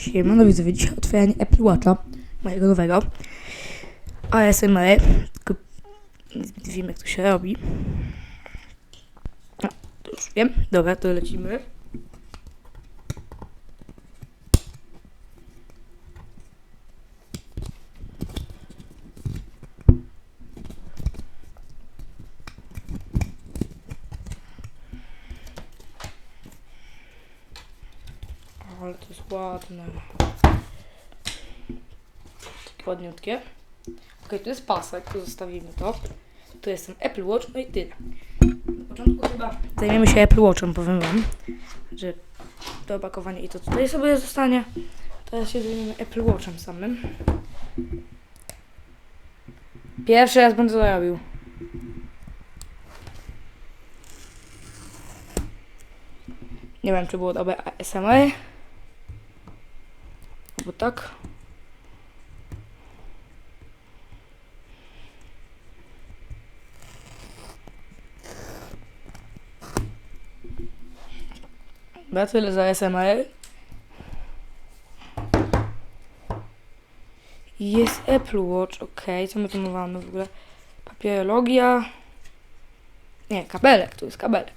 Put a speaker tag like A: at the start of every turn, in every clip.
A: Siemano widzowie, dzisiaj otwieranie Apple Watcha, mojego nowego. ASMR, tylko niezbyt wiem jak to się robi. A, to już wiem. Dobra, to lecimy. Ale to jest ładne. Takie ładniutkie. Ok, tu jest pasek, to zostawimy to. Tu jest ten Apple Watch, no i tyle. Na początku chyba zajmiemy się Apple Watchem, powiem wam, że to opakowanie i to tutaj sobie zostanie. Teraz się zajmiemy Apple Watchem samym. Pierwszy raz będę to robił. Nie wiem, czy było dobre ASMR. Bo tak. Dobra, tyle za ASMR. Jest Apple Watch, ok. Co my tu mamy w ogóle? Papierologia. Nie, kabelek, tu jest kabelek.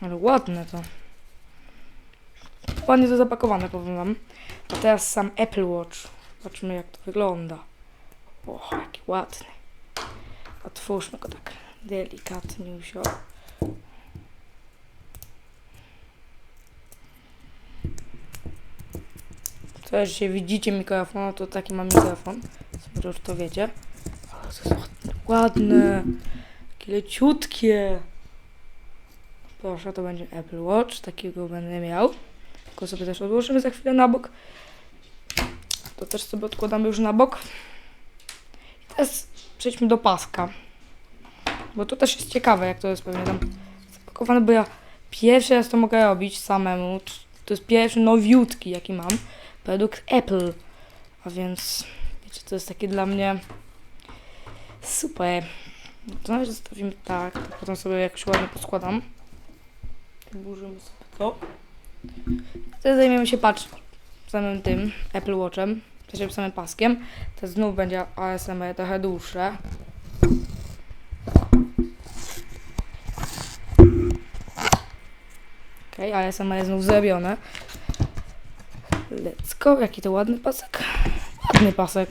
A: Ale ładne to. Ładnie to zapakowane, powiem wam. A teraz sam Apple Watch. Zobaczmy jak to wygląda. O, jaki ładny. Otwórzmy go tak delikatnie. Usio. To jeśli widzicie mikrofon, to taki mam mikrofon. Może już to wiecie. Ale to jest ładne. Takie leciutkie. Proszę, to będzie Apple Watch. Takiego będę miał. Tylko sobie też odłożymy za chwilę na bok. To też sobie odkładamy już na bok. I teraz przejdźmy do paska. Bo to też jest ciekawe, jak to jest pewnie tam zapakowane, bo ja pierwszy raz to mogę robić samemu. To jest pierwszy nowiutki, jaki mam. Produkt Apple. A więc, wiecie, to jest takie dla mnie super. To nawet zostawimy tak, to potem sobie jakoś ładnie poskładam. Burzymy sobie to. Teraz zajmiemy się patrz samym tym Apple Watchem, też samym paskiem. To znów będzie ASMR trochę dłuższe. Okej, okay, ASMR jest znów zrobione. Let's go, jaki to ładny pasek. Ładny pasek.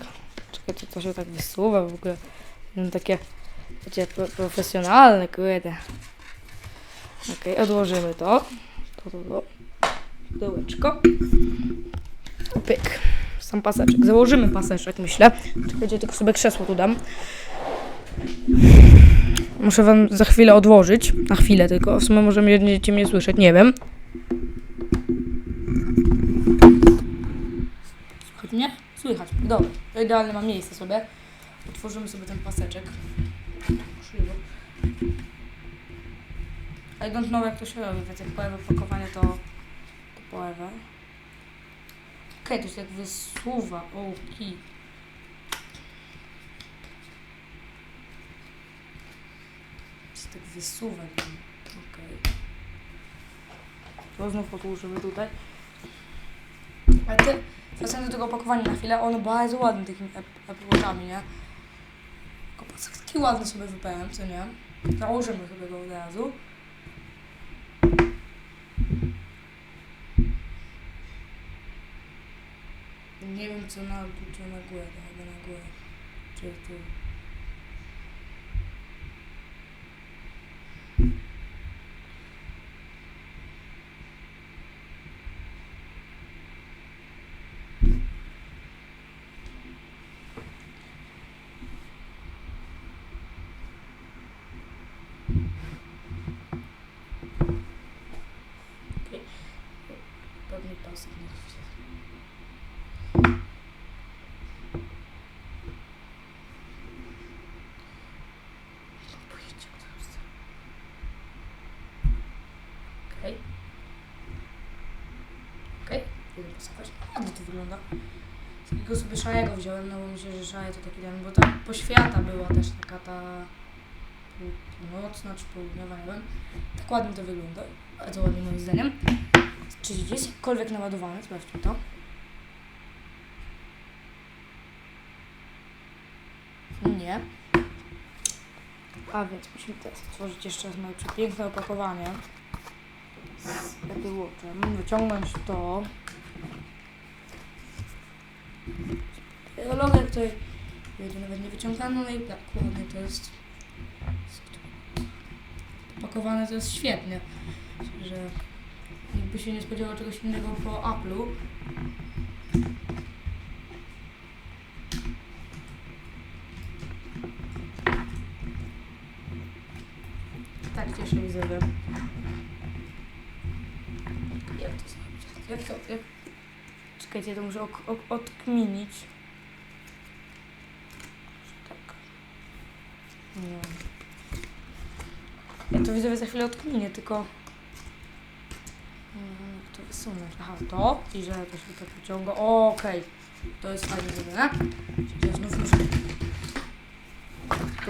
A: Czekajcie, to się tak wysuwa w ogóle. No, takie, wiecie, pro, profesjonalne, kurde. Okej, okay, odłożymy to. To, to, to. Dołeczko. Pyk. Sam paseczek. Założymy paseczek, myślę. Czekajcie, tylko sobie krzesło tu dam. Muszę wam za chwilę odłożyć. Na chwilę tylko. W sumie może będziecie mnie słyszeć, nie wiem. Słychać mnie? Słychać. Dobra. To idealne mam miejsce sobie. Otworzymy sobie ten paseczek. Krzywo. I don't know jak to się robi, więc jak połowę pakowania to, połowę. Okej, okay, to się tak wysuwa. O, ki. się tak wysuwa. Okej. Okay. To znów odłożymy tutaj. Ale ty, wracając do tego opakowania na chwilę, ono bardzo ładne takimi aplikacjami, nie? Kopacek taki ładny sobie wypełniam, co nie? Założymy sobie go od razu. Nie wiem co na dół, czy na górę, to chyba na górę. Czy tu. Pewnie pasek na chwilę. Okej. Okej. Pasować. Ładnie to wygląda. Takiego sobie szarego wziąłem, no bo myślę, że szare to taki ten, bo ta poświata była też taka ta północna czy południowa, nie wiem. Tak ładnie to wygląda. Bardzo ładnie moim zdaniem. Czy jest jakkolwiek naładowany? Sprawdźmy to. Nie. A więc musimy teraz stworzyć jeszcze raz moje przepiękne opakowanie z Apple Watchem. Wyciągnąć to. Logę tutaj będzie nawet nie wyciągano, no i tak, ładnie to jest opakowane, to jest świetnie, że jakby się nie spodziewał czegoś innego po Apple'u. Tak cieszę widzowie. Jak to zrobić? Jak to? Jak... Czekajcie, to muszę ok- ok- odkminić. Nie. Ja to widzowie za chwilę odkminię, tylko... Mm, Jak to wysunąć? Aha, to i że to się tak wyciąga. Okej. To jest fajnie zrobione. Ja znów muszę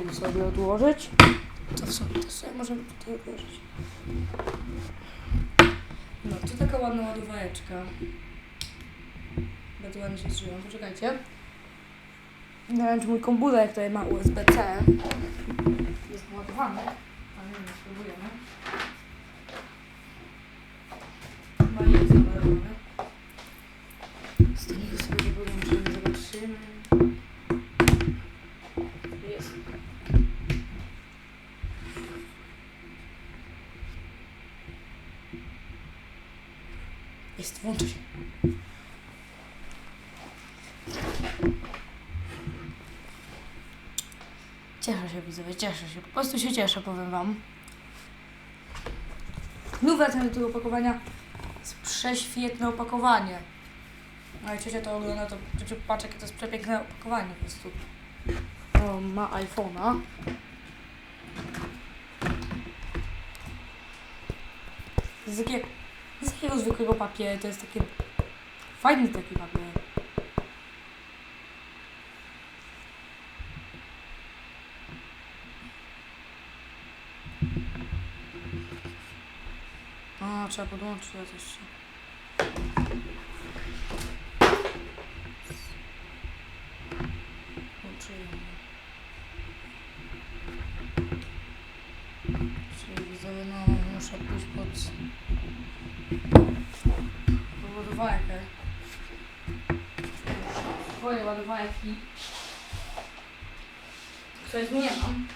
A: tu sobie odłożyć. To w sumie to sobie możemy tutaj odłożyć. No, to taka ładna ładowajeczka. Bardzo ładnie się zżyła. Poczekajcie. Nie wiem, czy mój komputer tutaj ma USB-C. Jest ładowany. Ale nie spróbujemy. Chyba jest załadowany. Z tego sobie nie czy zobaczymy. Jest. Jest, włącza się. Cieszę się, widzowie, cieszę się. Po prostu się cieszę, powiem wam. Znów wracam do tego opakowania. Jest prześwietne opakowanie. No i ciocia to ogląda, to ciocia patrz, jakie to jest przepiękne opakowanie po prostu. O, ma iPhone'a. Z jakiego, z jakiego zwykłego papieru? To jest takie... Fajny taki papier. A, trzeba podłączyć coś się. Włączyłem. Czyli widzowie, no muszę pójść pod nie mam.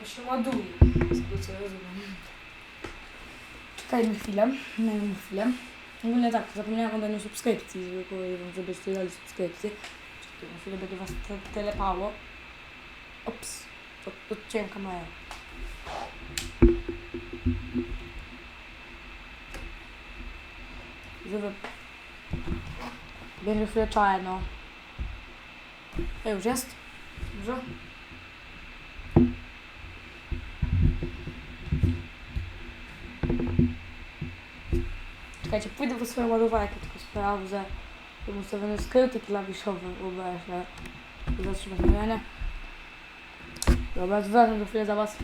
A: Bo się ładuje. Z tego co rozumiem. Czekajmy chwilę. Dajmy chwilę. Ogólnie tak, zapomniałam o daniu subskrypcji, żebyście dali subskrypcję. Czekaj, chwilę będzie was te- telepało. Ops, od, odciąłem kamerę. Żeby... Będzie chwilę czarno. A już jest? Dobrze? Czekajcie, pójdę po swoją ładowarkę, tylko sprawdzę. Mam ustawione skróty klawiszowe, się. Zatrzymać nagrywanie. Dobra, wracam za chwilę za was.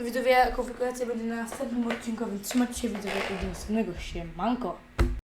A: Widzowie, konfiguracja będzie na następnym odcinku, więc trzymajcie się widzowie do następnego. Siemanko!